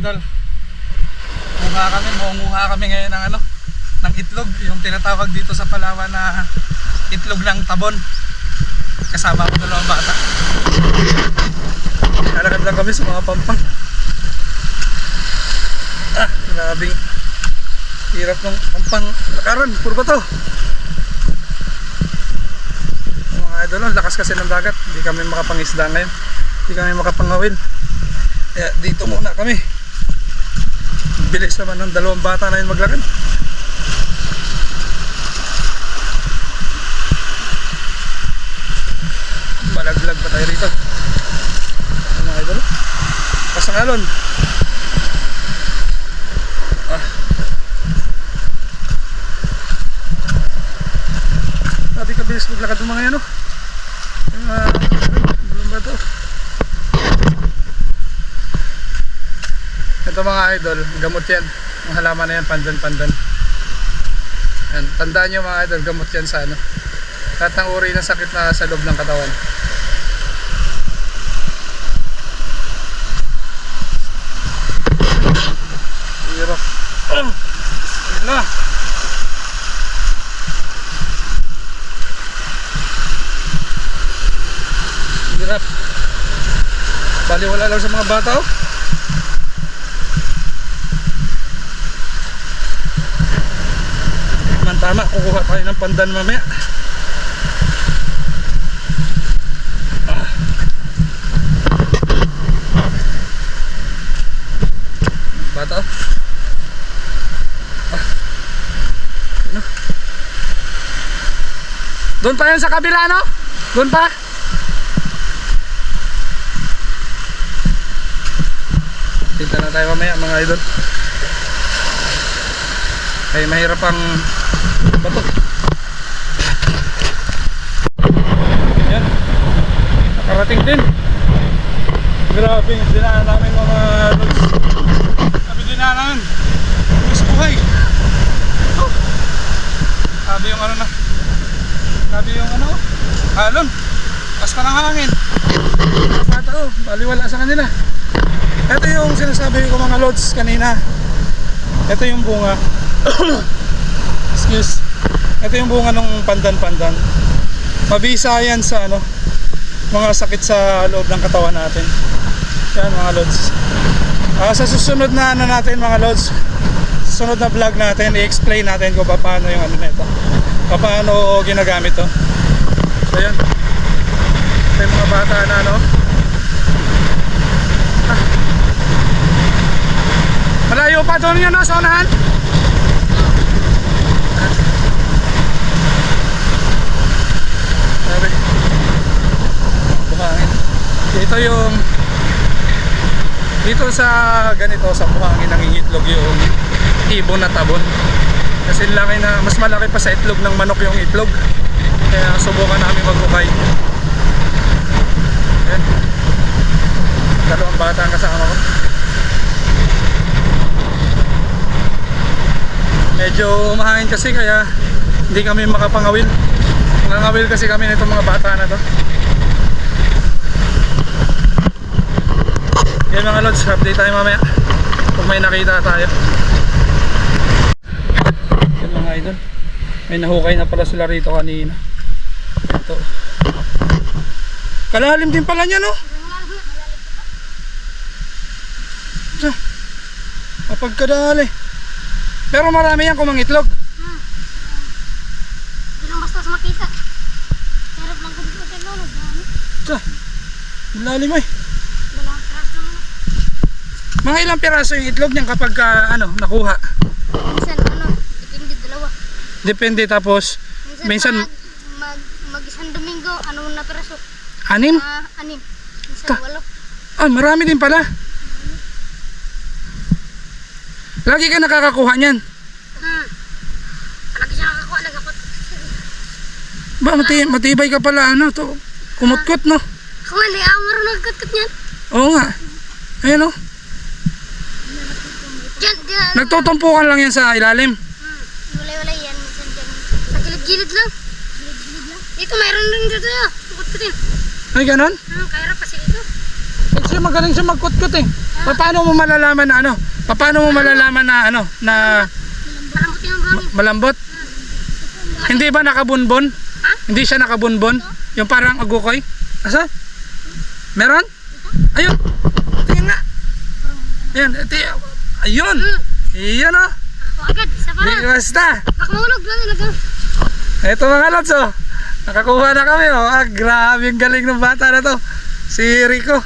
idol. Mukha kami, munguha kami ngayon ng ano, ng itlog, yung tinatawag dito sa Palawan na itlog ng tabon. Kasama ko dalawang bata. Lalakad lang kami sa mga pampang. Ah, grabing hirap ng pampang lakaran. Puro ba to? Mga idol, lakas kasi ng dagat. Hindi kami makapangisda ngayon. Hindi kami makapangawin. Kaya dito muna kami. Bilis naman ng dalawang bata na yun maglakad. Malaglag pa tayo rito. Ano mga idol? Pasangalon. Ah. Sabi ka bilis maglakad ng mga yan, no? Yung mga, uh, ba to? Ito idol, gamot yan. Ang halaman na yan, pandan-pandan. Yan, tandaan nyo mga idol, gamot yan sa ano. Lahat ng uri ng sakit na sa loob ng katawan. Hirap. Ayun na. Hirap. Bali wala lang sa mga bata oh. Tama, kukuha tayo ng pandan mamaya. Ah. Bata. Ah. Ano? Doon pa yun sa kabila no? Doon pa? Tinta na tayo mamaya mga idol. Ay mahirap ang bato. Yan. Nakarating din. Grabe yung dinaan namin mga lods. Sabi dinaan namin. Mas buhay. Sabi yung ano na. Sabi yung ano. Alon. Pas pa ng hangin. Bata oh. Baliwala sa kanila. Ito yung sinasabi ko mga lods kanina. Ito yung bunga. Excuse. Ito yung bunga ng pandan-pandan. Mabisa yan sa ano, mga sakit sa loob ng katawan natin. Yan mga lods. Ah, sa susunod na ano natin mga lods, susunod na vlog natin, i-explain natin kung paano yung ano nito. Paano ginagamit to. So yan. Ito yung mga bata na ano. Ah. Malayo pa doon yun no, sa unahan. Sabi. Dito yung dito sa ganito sa buhangin nangingitlog yung ibon na tabon. Kasi laki na mas malaki pa sa itlog ng manok yung itlog. Kaya subukan namin magbukay. Ayan. Dalawang bata ang kasama ko. Medyo mahangin kasi kaya hindi kami makapangawil. Nangawil kasi kami nitong mga bata na to. Yan mga lods, update tayo mamaya. Kung may nakita tayo. Yan mga idol. May nahukay na pala sila rito kanina. Ito. Kalalim din pala niya no? Sa, mapagkadali. Pero marami yan kumangitlog. Hindi lang basta makita. Sarap lang kung dito sa lolo. Dami. Sa, lalim ay. Dalawang piraso naman. Mga ilang piraso yung itlog niyan kapag ah, ano, nakuha. Minsan ano, depende dalawa. Depende tapos, Minsan, Minsan- mag, mag isang domingo, ano na piraso? anim. Ah, anim. Minsan Ta- walo. Ah, marami din pala. Lagi ka nakakakuha niyan. Hmm. Palagi siya nakakuha lang ako. Ba, mati matibay ka pala, ano, to. Kumutkot, no? Hindi ako marunong nagkatkat niyan. Oo nga. Ayan, oh. Diyan, diyan. Nagtutumpukan lang yan sa ilalim. Hmm. Walay-walay yan. Gilid-gilid lang. Gilid-gilid lang. Dito, mayroon rin dito. Ko din. Ay, ganon? Hmm, kaya pa sila ito. Pag siya magaling siya magkutkut eh. Pa- Paano mo malalaman na ano? Pa- Paano mo malalaman na ano? Na Malambot yung malambot? Hindi ba nakabunbon? Hindi siya nakabunbon? Yung parang agukoy? Asa? Meron? Ayun. Tingin nga. Ayun. Ayun. Iyan oh. Ako agad. Di basta. Talaga. Ito mga lods oh. Nakakuha na kami oh. Ah, grabe yung galing ng bata na to. Si Rico.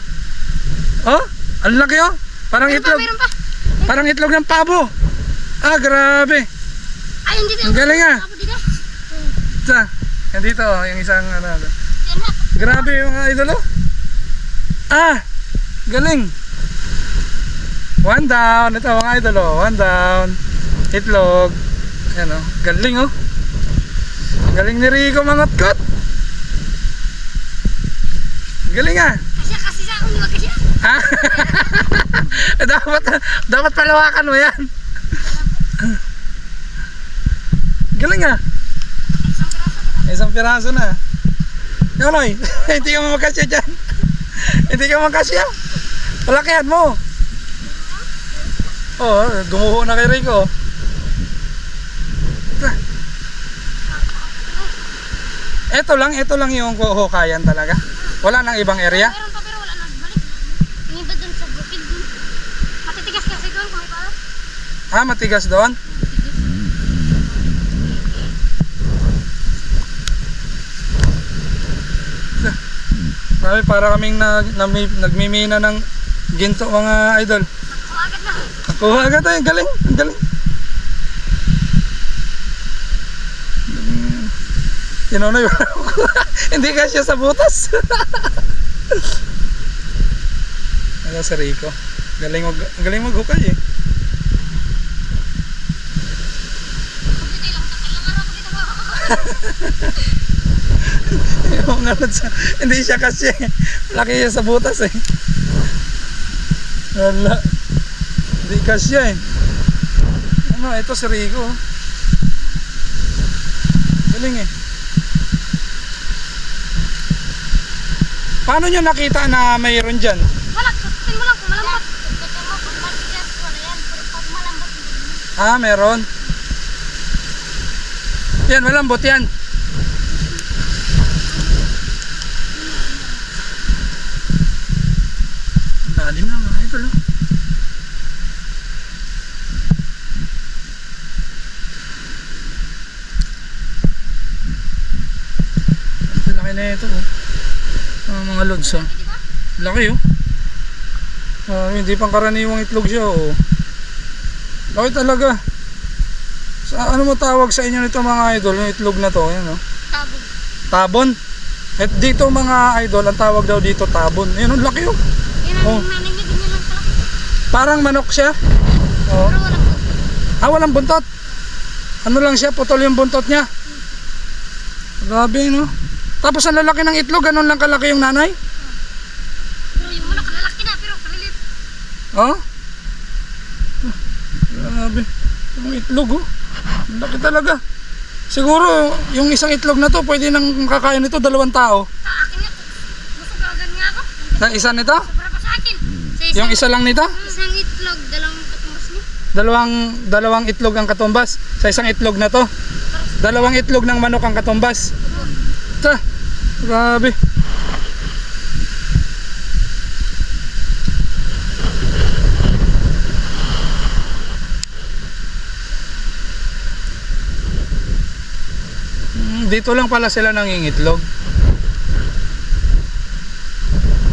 Oh, ang laki oh. Parang Meron pa, itlog. meron pa. Parang itlog ng pabo. Ah, grabe. Ay, hindi Ang galing ah. Dito. Sa, yan dito oh, yung isang ano. ano. Grabe yung mga idol oh. Ah, galing. One down. Ito mga idol oh. One down. Itlog. Ayan oh. Galing oh. Galing ni Rico mangatkot. Galing ah. Ha? dapat dapat palawakan mo yan. Galing ah. Isang piraso. Na. Yoloy, hindi ka makasya dyan. hindi ka makasya. Palakihan mo. Oh, gumuho na kay Rico. Ito lang, ito lang yung kuhukayan talaga. Wala nang ibang area. Meron pa pero wala na balik. Yung iba dun sa bukid dun. Matitigas kasi doon kung may pala. Ha, matigas doon. Grabe, para kaming nag, nagmimina ng ginto mga idol. Ako agad na. Nakuha agad galing, galing. Mm, Tinunoy, hindi ka siya sa butas. Ano sa Rico? Galing mag galing maghukay eh. Yung ano sa, hindi siya kasi laki siya sa butas eh. Wala. Hindi kasi eh. Ano, ito si Rico. Galing eh. Paano nyo nakita na mayroon dyan? Wala, tututin mo lang kung malambot. Mo pag malambot, hindi. Ah, meron. Yan, malambot yan. Lalim na mga idol. oh. Laki na ito. Oh. Ah, mga lods ba? Laki oh. Ah, hindi pang karaniwang itlog siya oh. Laki talaga. Sa ano mo tawag sa inyo nito mga idol, yung itlog na to, yan oh. Tabog. Tabon. At dito mga idol, ang tawag daw dito tabon. Yan ang laki oh. Yan ang Oh. nanay niya, ganyan lang pala. Parang manok siya. Oh. Pero wala po. Ah, walang buntot. Ano lang siya, putol yung buntot niya. Grabe no. Tapos ang lalaki ng itlog, ganun lang kalaki yung nanay. Pero yung manok, lalaki na, pero kalilit. Oh? Grabe. Yung itlog oh. Laki talaga. Siguro yung isang itlog na to pwede nang kakain nito dalawang tao. Sa akin gusto gagan nga ako. Sa isa nito? Sobra pa sa akin. Sa Yung isa lang nito? Isang itlog, dalawang katumbas niya. Dalawang dalawang itlog ang katumbas sa isang itlog na to. Dalawang itlog ng manok ang katumbas. Ta. Grabe. Hmm, Dito lang pala sila nangingitlog.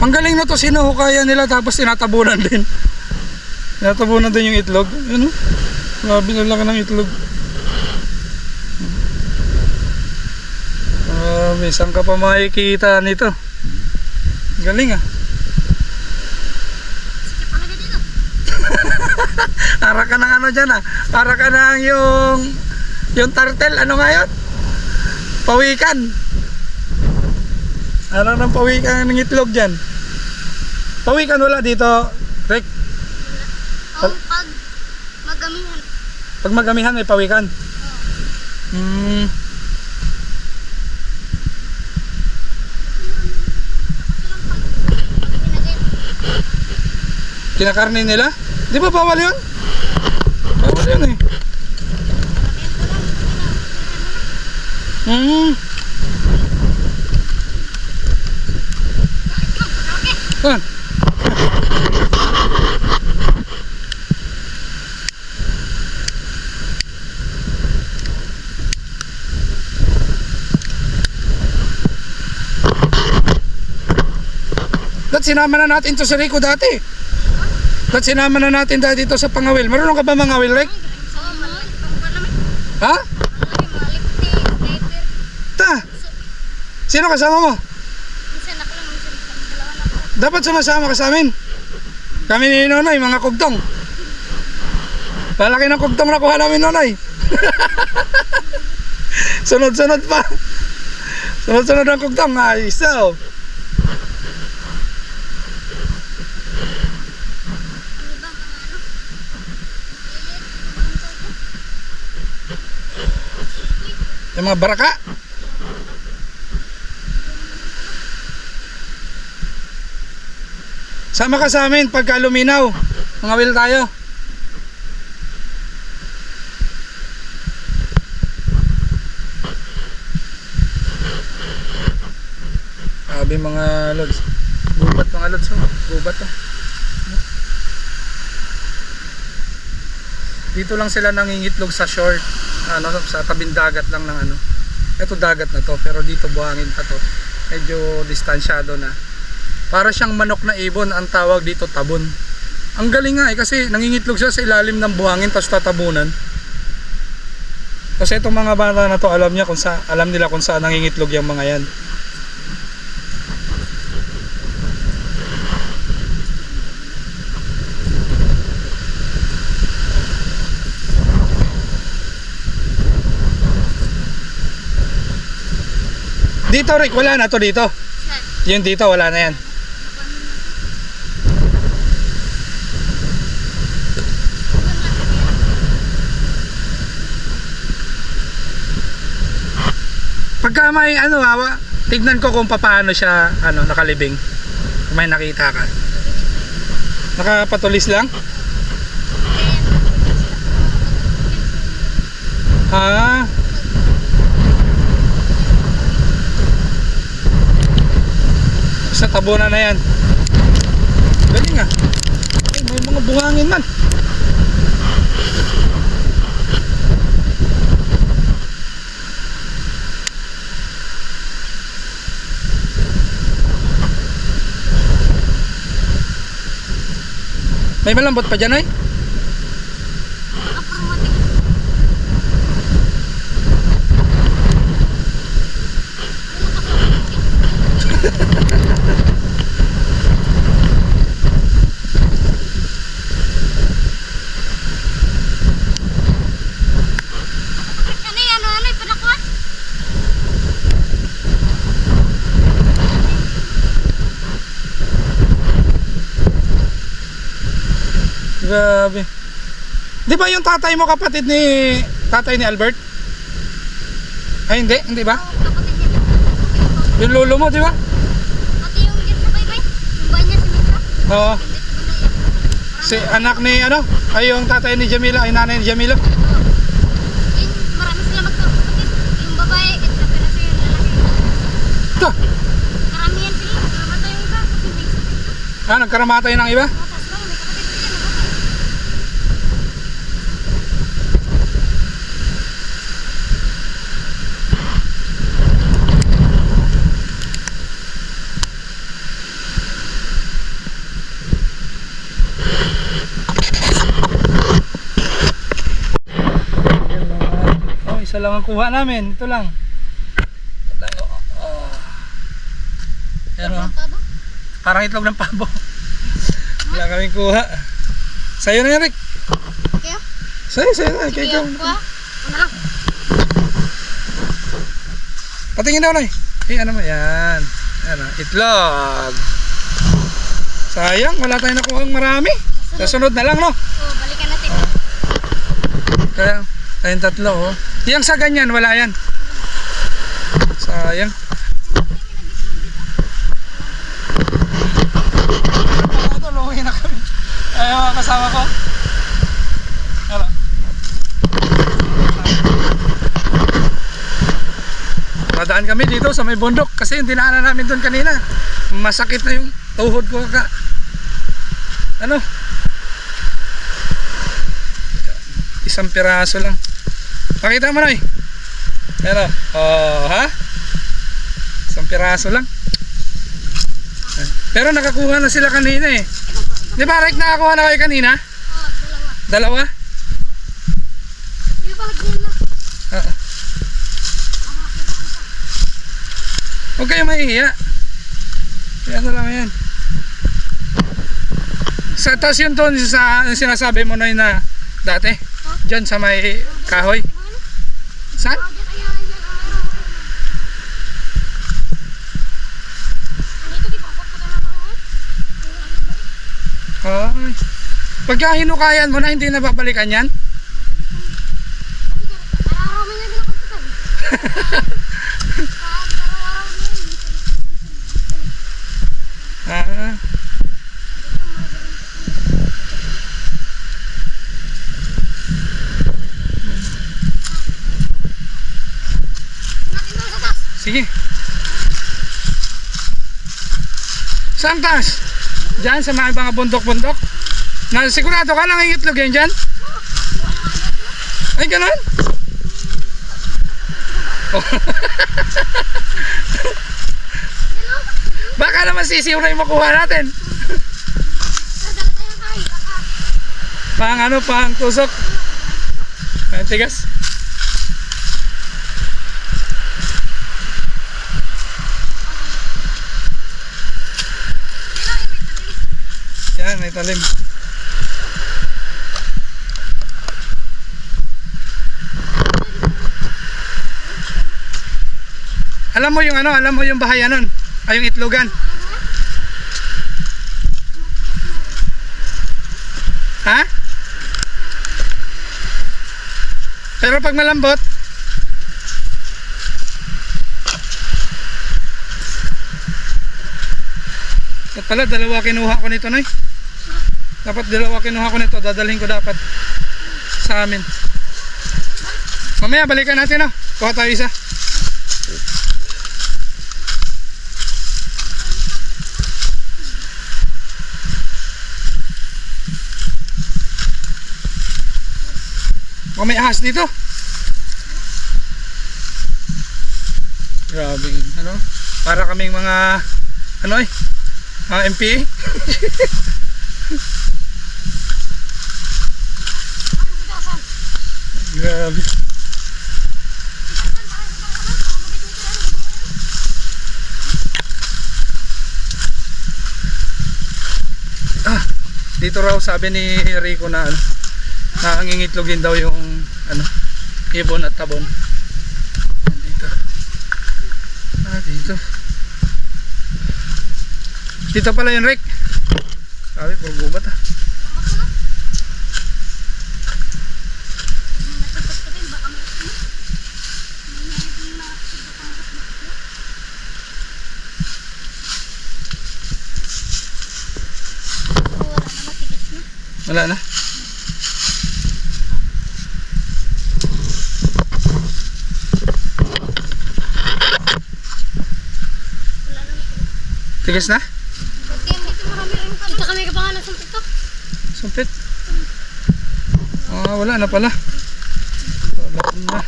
Ang galing na to, sinuhukayan nila tapos tinatabunan din. Tinatabunan din yung itlog. Ano? Grabe na laki ng itlog. Grabe, saan ka pa makikita nito? Galing ah. Para ka ng ano dyan ah. Para ka ng yung yung tartel. Ano nga yun? Pawikan. Ano ng pawikan ng itlog dyan? Pawikan wala dito. Rick, Ang pag magamihan. pag magamihan may pawikan. Hmm. Pag pinagay. Kinakarne nila? Di ba bawal yun? Bawal yun eh. Hmm. Saan? Dahil sinama na natin to sa Rico dati. Dahil sinama na natin dati dito sa Pangawil. Marunong ka ba mangawil, Rick? Ha? Malaki, malipti, sniper. Ta! Sino kasama mo? Minsan ako lang, minsan dalawa na ako. Dapat sumasama ka sa amin. Kami ni Nonoy, mga kugtong. Palaki ng kugtong na kuha namin, Nonoy. Sunod-sunod pa. Sunod-sunod ang kugtong. Ay, so. Mga ano? Lilit, Yung mga baraka. Sama ka sa amin pagka luminaw. Mga will tayo. Sabi mga lods. Gubat mga lods. Oh. Gubat oh. Dito lang sila nangingitlog sa shore. Ano, sa tabing dagat lang ng ano. Ito dagat na to, pero dito buhangin pa to. Medyo distansyado na. Para siyang manok na ibon, ang tawag dito tabon. Ang galing nga eh, kasi nangingitlog siya sa ilalim ng buhangin tapos tatabunan. Kasi itong mga bata na to, alam niya kung sa alam nila kung saan nangingitlog yung mga yan. Dito Rick, wala na to dito. Yung dito, wala na yan. Pagka may ano hawa, tignan ko kung paano siya ano nakalibing. May nakita ka. Nakapatulis lang? Ah. Sa tabunan na yan. Galing ah. Ay, may mga buhangin man. May malambot pa dyan ay? Apromatic. Ano yan? Ano yan? Panakuha? Grabe. Di ba yung tatay mo kapatid ni tatay ni Albert? Ay hindi, hindi ba? Yung lolo mo, di ba? Pati yung dyan sa baybay. Yung bahay niya sa Mitra. Oo. Si anak ni ano? Ay yung tatay ni Jamila, ay nanay ni Jamila. Oo. Yun, marami sila magkakapatid. Yung babae, ito pero sa yung lalaki. Ito. Marami yan sila. Namatay yung iba. Kasi may sakit. Ah, nagkaramatay ng iba? Oo, tapos lang, may kapatid ko dyan. namatay. Yung mga- Oh, isa lang ang kuha namin. Ito lang. Ito lang. Oh. oh. Pero, parang itlog ng pabo. Wala kaming kuha. Sa'yo na yan, Rick. Kaya? Sa'yo, sa'yo na. Ano lang? Patingin daw, Nay. Eh, ano mo? Yan. Ano, itlog. Sayang, wala tayong nakuha marami. Sa sunod na lang, no? Oo, balikan natin. Kaya, tayong tatlo, oh. Yung sa ganyan, wala yan. Sayang. Tulungin na kami. Ay, mga kasama ko. Ano? Madaan kami dito sa may bundok kasi yung dinaanan namin doon kanina. Masakit na yung tuhod ko ka. Ano? Isang piraso lang. Pakita mo na eh. Ano? Oh, ha? Isang piraso lang. Pero nakakuha na sila kanina eh. Di ba, Rick, nakakuha na kayo kanina? Oh, Dalawa? dalawa. Yung pala na. Oo. Huwag kayo mahihiya. Kaya ano lang yan. Sa taas yun doon sa sinasabi mo na yun na dati. Diyan sa may kahoy. Ano? Saan? Oh, dyan, ayan, ayan, ayan, ayan. Andito, di ba? Pagpunta na ako ngayon. Ay. Pagka hinukayan mo na hindi na babalikan yan. Ah, sige. Saan? Diyan sa mga mga bundok-bundok. Na sigurado ka lang itlog yan dyan? Ay, ganun? Oh. Baka naman sisiw na yung makuha natin. Pang ano, pang tusok. Ang tigas. Yun o, may talim. Alam mo yung ano, alam mo yung bahayan nun? Ay, yung itlogan. Ha? Pero pag malambot, Dapat pala, dalawa kinuha ko nito, Noy. Dapat dalawa kinuha ko nito, dadalhin ko dapat sa amin. Mamaya, balikan natin, no? Kuha tayo isa. Baka may ahas dito. Grabe, ano? Para kaming mga, ano eh, mga MPA. Grabe. Ah, dito raw sabi ni Rico na ano, na angingitlogin daw yung ano, ibon at tabon. Dito. Ah, dito. Dito pala yung Rick. Sabi, puro gubat ah. Wala na. Tigas na? Dito kami kapangalan sa TikTok. Sumpit. Ah, wala na pala. Wala na.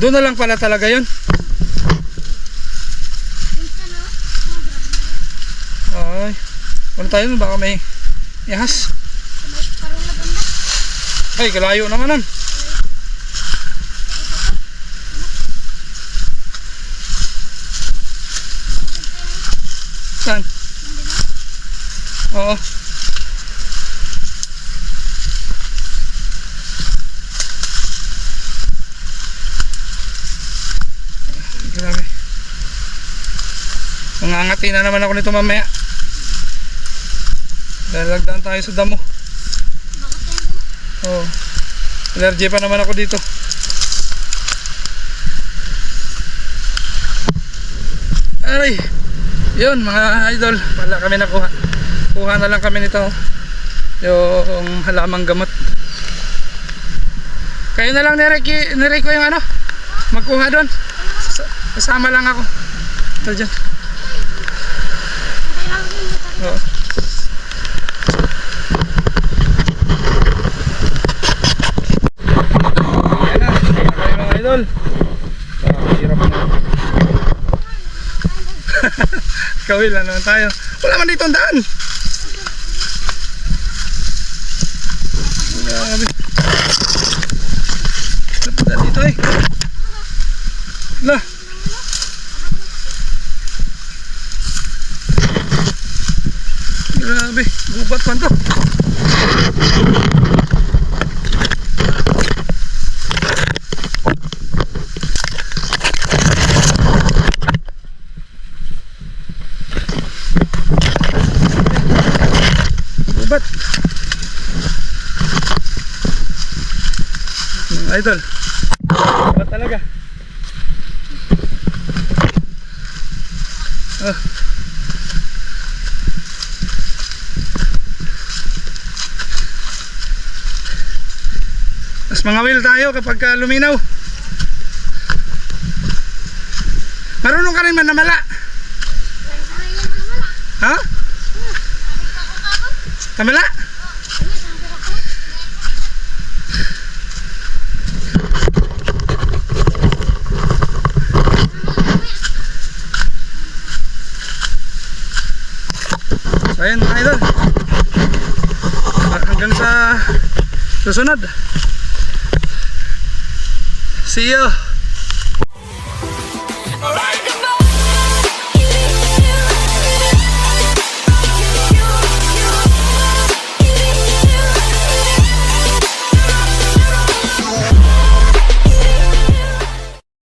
Doon na lang pala talaga yun. Ay. Wala tayo nun, baka may ihas. Sa may parong na banda. Ay, kalayo naman nun. Saan? Oo. Grabe. Mangangati na naman ako nito mamaya. Dahil lagdaan tayo sa damo. Bakit yan naman? Oo. Allergy pa naman ako dito. Aray. Yun mga idol. Wala kami nakuha. Kuha na lang kami nito. Yung halamang gamot. Kayo na lang nireki, nireki ko yung ano. Magkuha doon. Sa- Kasama lang ako. Ito dyan. Oo. Yan na. Yan na kayo mga idol. Ah, hirap na. Kawil na naman tayo. Wala man dito ang daan. Grabe. Daan dito eh? Lah. Grabe, gubat man to. Gubat. Mga idol. Gubat talaga. Ah. Mas mga wheel tayo kapag ka luminaw. Marunong ka rin man namala. Ha? Tamala? So ayun mga idol. Hanggang sa susunod. See you.